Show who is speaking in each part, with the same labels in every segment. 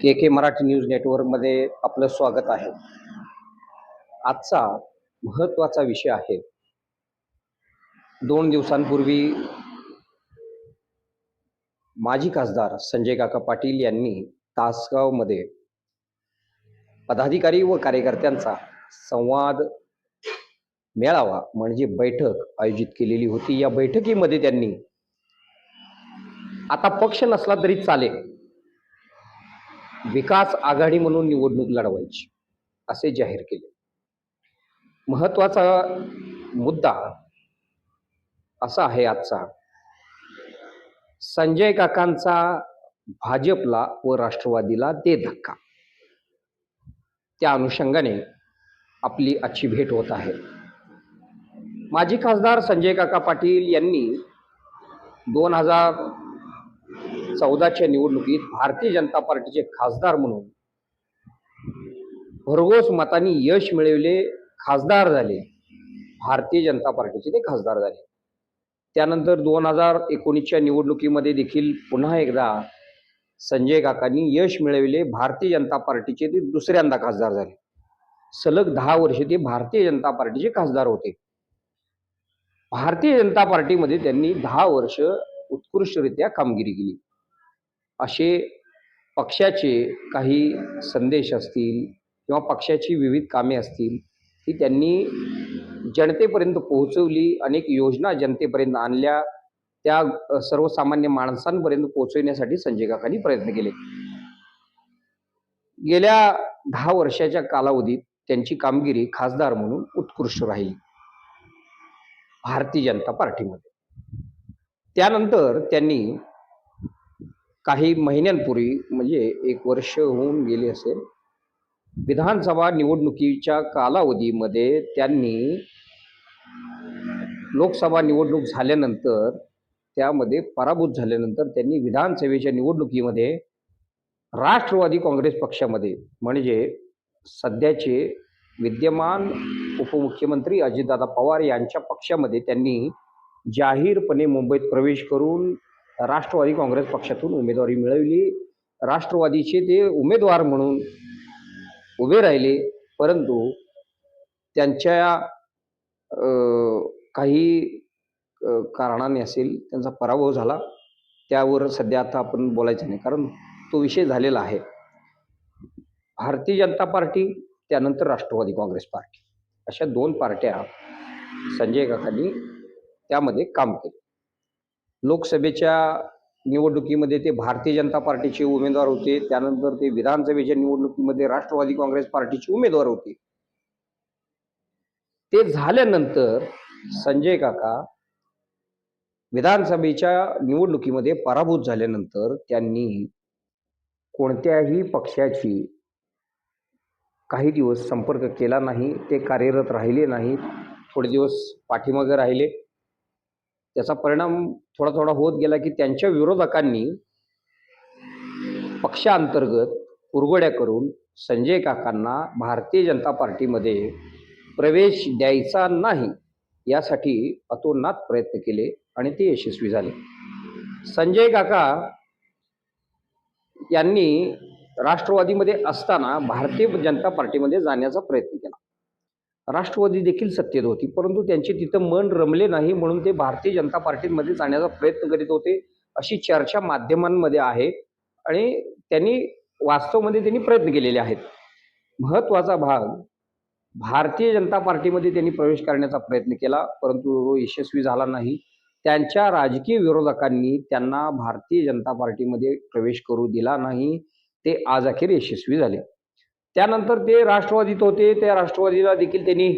Speaker 1: के के Marathi news नेटवर्कमध्ये आपलं स्वागत आहे. आजचा महत्त्वाचा विषय आहे. दोन दिवसांपूर्वी माजी खासदार संजय काका पाटील यांनी तासगावमध्ये पदाधिकारी व कार्यकर्त्यांचा संवाद मेळावा म्हणजे बैठक आयोजित केलेली होती. या बैठकीमध्ये त्यांनी आता पक्ष नसला तरी चालेल. विकास आघाडी म्हणून निवडणूक लढवायची असे जाहीर केले. महत्त्वाचा मुद्दा असा आहे आजचा. संजय काकांचा भाजपला व राष्ट्रवादीला दे धक्का. त्या अनुषंगाने आपली आजची भेट होत आहे. माजी खासदार संजय काका पाटील यांनी दोन हजार चौदाच्या निवडणुकीत भारतीय जनता पार्टीचे खासदार म्हणून भरघोस मतांनी यश मिळवले खासदार झाले. भारतीय जनता पार्टीचे ते खासदार झाले. त्यानंतर दोन हजार एकोणीसच्या निवडणुकीमध्ये देखील पुन्हा एकदा संजय काकांनी यश मिळविले भारतीय जनता पार्टीचे ते दुसऱ्यांदा खासदार झाले. सलग दहा वर्षे ते भारतीय जनता पार्टीचे खासदार होते. भारतीय जनता पार्टीमध्ये त्यांनी दहा वर्ष उत्कृष्टरित्या कामगिरी केली. असे पक्षाचे काही संदेश असतील किंवा पक्षाची विविध कामे असतील ती त्यांनी जनतेपर्यंत पोहोचवली अनेक योजना जनतेपर्यंत आणल्या त्या सर्वसामान्य माणसांपर्यंत पोहोचवण्यासाठी संजय काकांनी प्रयत्न केले. गेल्या दहा वर्षाच्या कालावधीत त्यांची कामगिरी खासदार म्हणून उत्कृष्ट राहिली. भारतीय जनता पार्टीमध्ये. त्यानंतर त्यांनी काही महिन्यांपूर्वी म्हणजे एक वर्ष होऊन गेले असेल विधानसभा निवडणुकीच्या कालावधीमध्ये त्यांनी लोकसभा निवडणूक झाल्यानंतर त्यामध्ये पराभूत झाल्यानंतर त्यांनी विधानसभेच्या निवडणुकीमध्ये राष्ट्रवादी काँग्रेस पक्षामध्ये म्हणजे सध्याचे विद्यमान उपमुख्यमंत्री अजितदादा पवार यांच्या पक्षामध्ये त्यांनी जाहीरपणे मुंबईत प्रवेश करून राष्ट्रवादी काँग्रेस पक्षातून उमेदवारी मिळवली. राष्ट्रवादीचे ते उमेदवार म्हणून उभे राहिले. परंतु त्यांच्या काही कारणाने असेल त्यांचा पराभव झाला. त्यावर सध्या आता आपण बोलायचं नाही कारण तो विषय झालेला आहे. भारतीय जनता पार्टी त्यानंतर राष्ट्रवादी काँग्रेस पार्टी. अशा दोन पार्ट्या संजय काकांनी त्यामध्ये काम केले. लोकसभेच्या निवडणुकीमध्ये ते भारतीय जनता पार्टीचे उमेदवार होते. त्यानंतर ते विधानसभेच्या निवडणुकीमध्ये राष्ट्रवादी काँग्रेस पार्टीचे उमेदवार होते. ते झाल्यानंतर संजय काका विधानसभेच्या निवडणुकीमध्ये पराभूत झाल्यानंतर त्यांनी कोणत्याही पक्षाची काही दिवस संपर्क केला नाही. ते कार्यरत राहिले नाहीत. थोडे दिवस पाठीमागे राहिले. त्याचा परिणाम थोडा थोडा होत गेला की त्यांच्या विरोधकांनी पक्षांतर्गत कुरघोड्या करून संजय काकांना भारतीय जनता पार्टीमध्ये प्रवेश द्यायचा नाही यासाठी अतोनात प्रयत्न केले आणि ते यशस्वी झाले. संजय काका यांनी राष्ट्रवादीमध्ये असताना भारतीय जनता पार्टीमध्ये जाण्याचा प्रयत्न केला. राष्ट्रवादी देखील सत्तेत होती. परंतु त्यांचे तिथं मन रमले नाही म्हणून ते भारतीय जनता पार्टीमध्ये जाण्याचा प्रयत्न करीत होते अशी चर्चा माध्यमांमध्ये आहे. आणि त्यांनी वास्तवमध्ये त्यांनी प्रयत्न केलेले आहेत. महत्त्वाचा भाग भारतीय जनता पार्टीमध्ये त्यांनी प्रवेश करण्याचा प्रयत्न केला परंतु तो यशस्वी झाला नाही. त्यांच्या राजकीय विरोधकांनी त्यांना भारतीय जनता पार्टीमध्ये प्रवेश करू दिला नाही. ते आज अखेर यशस्वी झाले. त्यानंतर ते राष्ट्रवादीत होते. त्या राष्ट्रवादीला देखील त्यांनी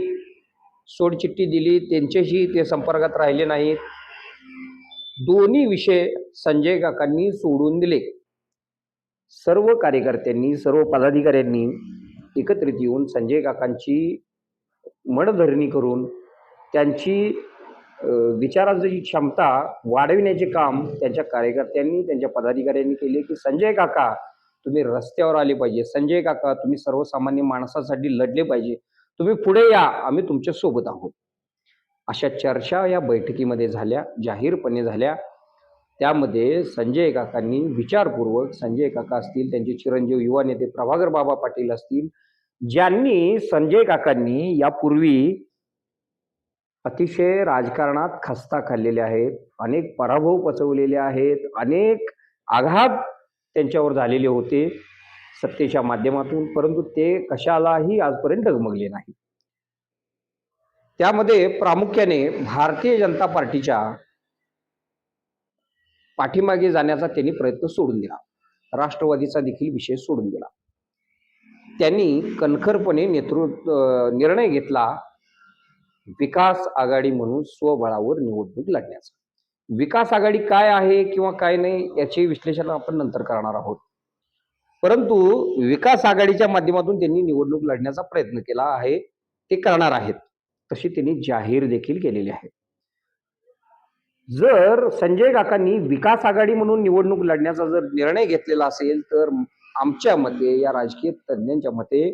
Speaker 1: सोडचिठ्ठी दिली. त्यांच्याशी ते संपर्कात राहिले नाहीत. दोन्ही विषय संजय काकांनी सोडून दिले. सर्व कार्यकर्त्यांनी सर्व पदाधिकाऱ्यांनी एकत्रित येऊन संजय काकांची मनधरणी करून त्यांची विचारांची क्षमता वाढविण्याचे काम त्यांच्या कार्यकर्त्यांनी त्यांच्या पदाधिकाऱ्यांनी केले की संजय काका तुम्ही रस्त्यावर आले पाहिजे. संजय काका तुम्ही सर्वसामान्य माणसासाठी लढले पाहिजे. तुम्ही पुढे या. आम्ही तुमच्यासोबत आहोत. अशा चर्चा या बैठकीमध्ये झाल्या जाहीरपणे झाल्या. त्यामध्ये संजय काकांनी विचारपूर्वक संजय काका असतील त्यांचे चिरंजीव युवा नेते प्रभाकर बाबा पाटील असतील ज्यांनी संजय काकांनी यापूर्वी अतिशय राजकारणात खस्ता खाल्लेले आहेत अनेक पराभव पचवलेले आहेत अनेक आघात त्यांच्यावर झालेले होते सत्तेच्या माध्यमातून परंतु ते कशालाही आजपर्यंत डगमगले नाही त्यामध्ये प्रामुख्याने भारतीय जनता पार्टीच्या पाठीमागे जाण्याचा त्यांनी प्रयत्न सोडून दिला. राष्ट्रवादीचा देखील विषय सोडून दिला. त्यांनी कणखरपणे नेतृत्व निर्णय घेतला विकास आघाडी म्हणून स्वबळावर निवडणूक लढण्याचा. विकास आघाडी काय आहे किंवा काय नाही याचे विश्लेषण आपण नंतर करणार आहोत. परंतु विकास आघाडीच्या माध्यमातून त्यांनी निवडणूक लढण्याचा प्रयत्न केला आहे ते करणार आहेत तशी त्यांनी जाहीर देखील केलेली आहे. जर संजय काकांनी विकास आघाडी म्हणून निवडणूक लढण्याचा जर निर्णय घेतलेला असेल तर आमच्या मते या राजकीय तज्ज्ञांच्या मते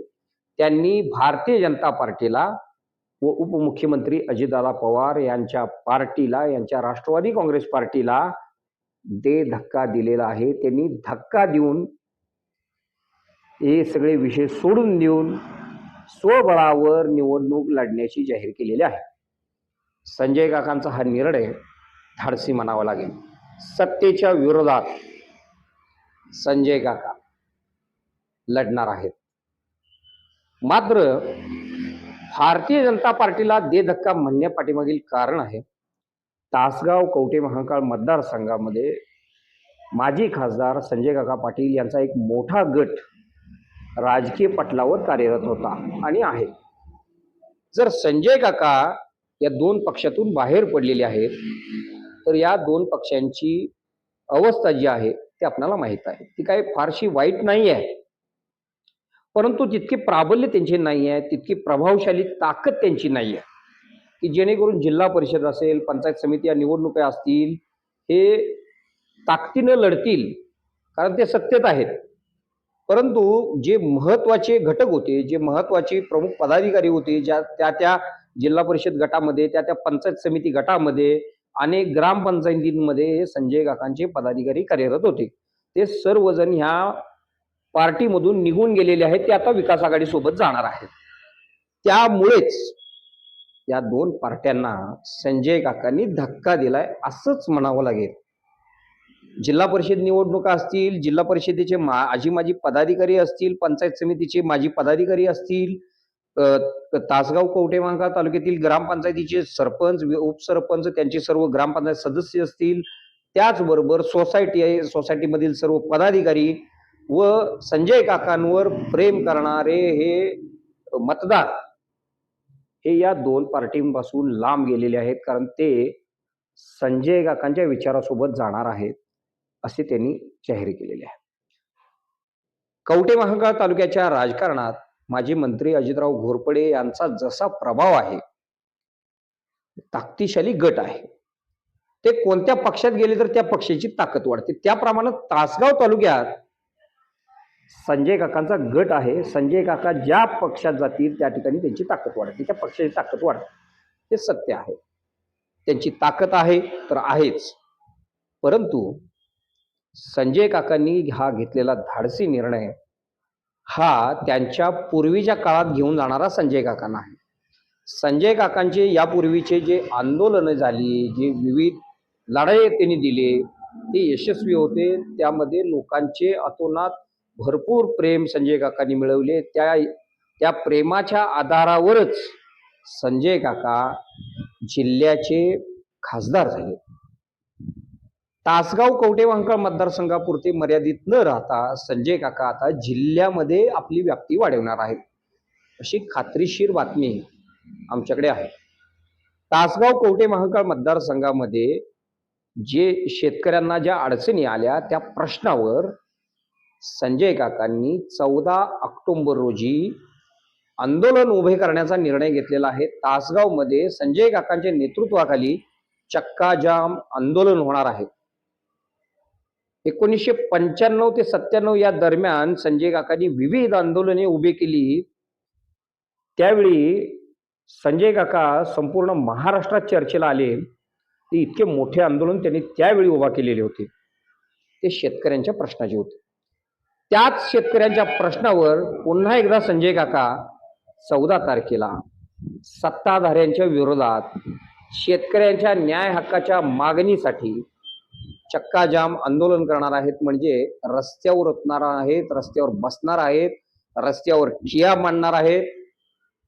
Speaker 1: त्यांनी भारतीय जनता पार्टीला व उपमुख्यमंत्री अजितदादा पवार यांच्या पार्टीला यांच्या राष्ट्रवादी काँग्रेस पार्टीला दे धक्का दिलेला आहे. त्यांनी धक्का देऊन हे सगळे विषय सोडून देऊन स्वबळावर निवडणूक लढण्याची जाहीर केलेली आहे. संजय काकांचा हा निर्णय धाडसी म्हणावा लागेल. सत्तेच्या विरोधात संजय काका लढणार आहेत. मात्र भारतीय जनता पार्टीला दे धक्का म्हणण्यापाठीमागील कारण आहे. तासगाव कवटे महाकाळ मतदारसंघामध्ये माजी खासदार संजय काका पाटील यांचा एक मोठा गट राजकीय पटलावर कार्यरत होता आणि आहे. जर संजय काका या दोन पक्षातून बाहेर पडलेले आहेत तर या दोन पक्षांची अवस्था जी आहे ती आपल्याला माहीत आहे. ती काही फारशी वाईट नाही आहे परंतु तितके प्राबल्य त्यांचे नाही आहे तितकी प्रभावशाली ताकद त्यांची नाही आहे की जेणेकरून जिल्हा परिषद असेल पंचायत समिती या निवडणुका असतील हे ताकदीनं लढतील कारण ते सत्तेत आहेत. परंतु जे महत्त्वाचे घटक होते जे महत्त्वाचे प्रमुख पदाधिकारी होते ज्या त्या त्या जिल्हा परिषद गटामध्ये त्या त्या पंचायत समिती गटामध्ये अनेक ग्रामपंचायतींमध्ये हे संजय काकांचे पदाधिकारी कार्यरत होते. ते सर्वजण ह्या पार्टीमधून निघून गेलेले आहेत ते आता विकास आघाडी सोबत जाणार आहेत. त्यामुळेच या दोन पार्ट्यांना संजय काकांनी धक्का दिलाय असंच म्हणावं लागेल. जिल्हा परिषद निवडणुका असतील जिल्हा परिषदेचे मा माझी माजी पदाधिकारी असतील पंचायत समितीचे माजी पदाधिकारी असतील तासगाव कवटेमांका तालुक्यातील ग्रामपंचायतीचे सरपंच उपसरपंच त्यांचे सर्व ग्रामपंचायत सदस्य असतील. त्याचबरोबर सोसायटी आहे सोसायटीमधील सर्व पदाधिकारी व संजय काकांवर प्रेम करणारे हे मतदार हे या दोन पार्टींपासून लांब गेलेले आहेत कारण ते संजय काकांच्या विचारासोबत जाणार आहेत असे त्यांनी जाहीर केलेले आहे. कवटे महाकाळ तालुक्याच्या राजकारणात माजी मंत्री अजितराव घोरपडे यांचा जसा प्रभाव आहे ताकदीशाली गट आहे. ते कोणत्या पक्षात गेले तर त्या पक्षाची ताकद वाढते. त्याप्रमाणे तासगाव तालुक्यात संजय काकांचा गट आहे. संजय काका ज्या पक्षात जातील त्या ठिकाणी त्यांची ताकद वाढते त्या पक्षाची ताकद वाढते हे सत्य आहे. त्यांची ताकद आहे तर आहेच. परंतु संजय काकांनी हा घेतलेला धाडसी निर्णय हा त्यांच्या पूर्वीच्या काळात घेऊन जाणारा संजय काकांना आहे संजय काकांचे यापूर्वीचे जे आंदोलनं झाली जे विविध लढाई त्यांनी दिले ते यशस्वी होते. त्यामध्ये लोकांचे अतोनात भरपूर प्रेम संजय काकांनी मिळवले. त्या त्या प्रेमाच्या आधारावरच संजय काका जिल्ह्याचे खासदार झाले. तासगाव कवटेवांकळ मतदारसंघापुरते मर्यादित न राहता संजय काका आता जिल्ह्यामध्ये आपली व्याप्ती वाढवणार आहेत. अशी खात्रीशीर बातमी आमच्याकडे आहे. तासगाव कवटे महाकाळ मतदारसंघामध्ये जे शेतकऱ्यांना ज्या अडचणी आल्या त्या प्रश्नावर संजय काकांनी चौदा ऑक्टोबर रोजी आंदोलन उभे करण्याचा निर्णय घेतलेला आहे. तासगावमध्ये संजय काकांच्या नेतृत्वाखाली चक्काजाम आंदोलन होणार आहे. एकोणीसशे पंच्याण्णव ते सत्त्याण्णव या दरम्यान संजय काकांनी विविध आंदोलने उभी केली. त्यावेळी संजय काका संपूर्ण महाराष्ट्रात चर्चेला आले. ते इतके मोठे आंदोलन त्यांनी त्यावेळी उभा केलेले होते. ते शेतकऱ्यांच्या प्रश्नाचे होते. त्याच शेतकऱ्यांच्या प्रश्नावर पुन्हा एकदा संजय काका चौदा तारखेला सत्ताधाऱ्यांच्या विरोधात शेतकऱ्यांच्या न्याय हक्काच्या मागणीसाठी चक्काजाम आंदोलन करणार आहेत. म्हणजे रस्त्यावर उतणार आहेत रस्त्यावर बसणार आहेत रस्त्यावर ठिया मांडणार आहेत.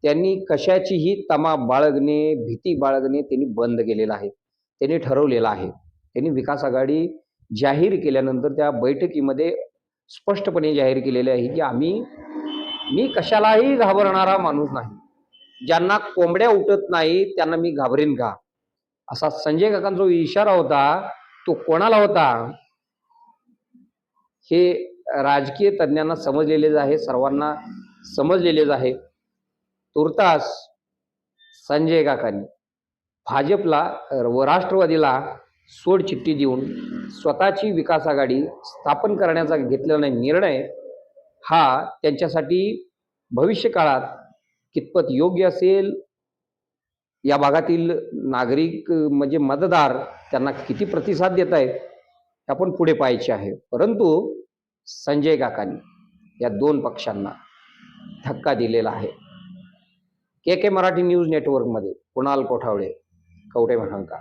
Speaker 1: त्यांनी कशाचीही तमा बाळगणे भीती बाळगणे त्यांनी बंद केलेलं आहे. त्यांनी ठरवलेलं आहे. त्यांनी विकास आघाडी जाहीर केल्यानंतर त्या बैठकीमध्ये स्पष्टपणे जाहीर केलेले आहे की आम्ही मी कशालाही घाबरणारा माणूस नाही. ज्यांना कोंबड्या उठत नाही त्यांना मी घाबरेन का? असा संजय काकांचा जो इशारा होता तो कोणाला होता? हे राजकीय तज्ज्ञांना समजलेलेच आहे सर्वांना समजलेलेच आहे. तुर्तास संजय काकांनी भाजपला व राष्ट्रवादीला सोडचिठ्ठी देऊन स्वतःची विकास आघाडी स्थापन करण्याचा घेतलेला निर्णय हा त्यांच्यासाठी भविष्य काळात कितपत योग्य असेल? या भागातील नागरिक म्हणजे मतदार त्यांना किती प्रतिसाद देत आहेत हे आपण पुढे पाहायचे आहे. परंतु संजय काकांनी या दोन पक्षांना धक्का दिलेला आहे. के के मराठी न्यूज नेटवर्कमध्ये कुणाल कोठावळे कवटे महांका